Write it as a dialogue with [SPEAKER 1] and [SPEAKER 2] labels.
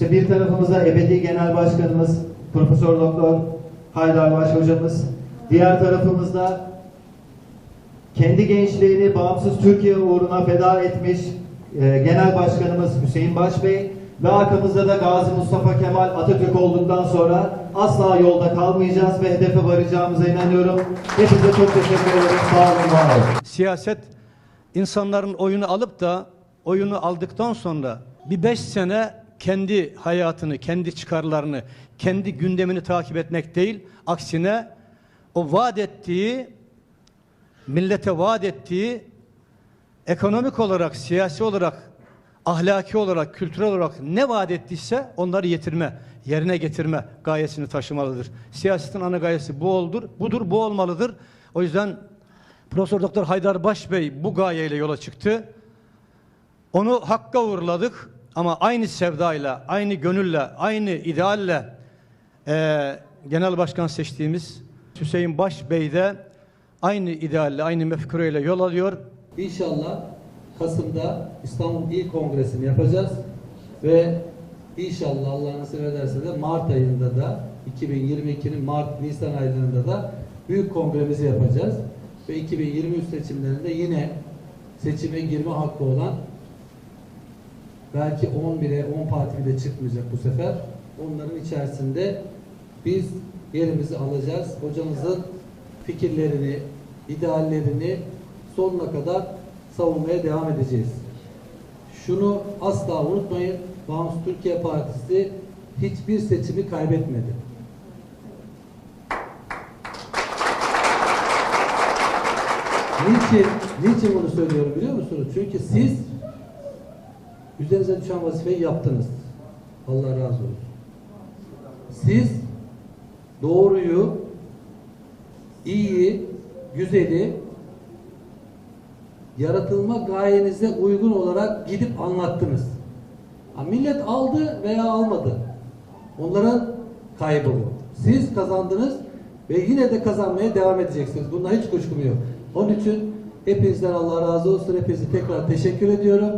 [SPEAKER 1] İşte bir tarafımızda ebedi genel başkanımız Profesör Doktor Haydar Baş hocamız. Diğer tarafımızda kendi gençliğini bağımsız Türkiye uğruna feda etmiş e, Genel Başkanımız Hüseyin Baş Bey ve arkamızda da Gazi Mustafa Kemal Atatürk olduktan sonra asla yolda kalmayacağız ve hedefe varacağımıza inanıyorum. Hepinize çok teşekkür ederim. Sağ olun, var.
[SPEAKER 2] Siyaset insanların oyunu alıp da oyunu aldıktan sonra bir beş sene kendi hayatını, kendi çıkarlarını, kendi gündemini takip etmek değil, aksine o vaat ettiği, millete vaat ettiği ekonomik olarak, siyasi olarak, ahlaki olarak, kültürel olarak ne vaat ettiyse onları yetirme, yerine getirme gayesini taşımalıdır. Siyasetin ana gayesi bu oldur, budur, bu olmalıdır. O yüzden Profesör Doktor Haydar Baş Bey bu gayeyle yola çıktı. Onu hakka uğurladık ama aynı sevdayla, aynı gönülle, aynı idealle eee, genel başkan seçtiğimiz Hüseyin Baş Bey de aynı idealle, aynı mefkureyle yol alıyor.
[SPEAKER 3] İnşallah Kasım'da İstanbul İl Kongresi'ni yapacağız ve inşallah Allah nasip ederse de Mart ayında da 2022'nin Mart Nisan aylarında da büyük kongremizi yapacağız ve 2023 seçimlerinde yine seçime girme hakkı olan belki 11'e 10 parti bile çıkmayacak bu sefer. Onların içerisinde biz yerimizi alacağız. Hocamızın fikirlerini, ideallerini sonuna kadar savunmaya devam edeceğiz. Şunu asla unutmayın. Bağımsız Türkiye Partisi hiçbir seçimi kaybetmedi. Niçin, niçin bunu söylüyorum biliyor musunuz? Çünkü siz üzerinize düşen vazifeyi yaptınız. Allah razı olsun. Siz doğruyu, iyiyi, güzeli yaratılma gayenize uygun olarak gidip anlattınız. Ha, millet aldı veya almadı. Onların kaybı bu. Siz kazandınız ve yine de kazanmaya devam edeceksiniz. Bundan hiç kuşkum yok. Onun için hepinizden Allah razı olsun. Hepinize tekrar teşekkür ediyorum.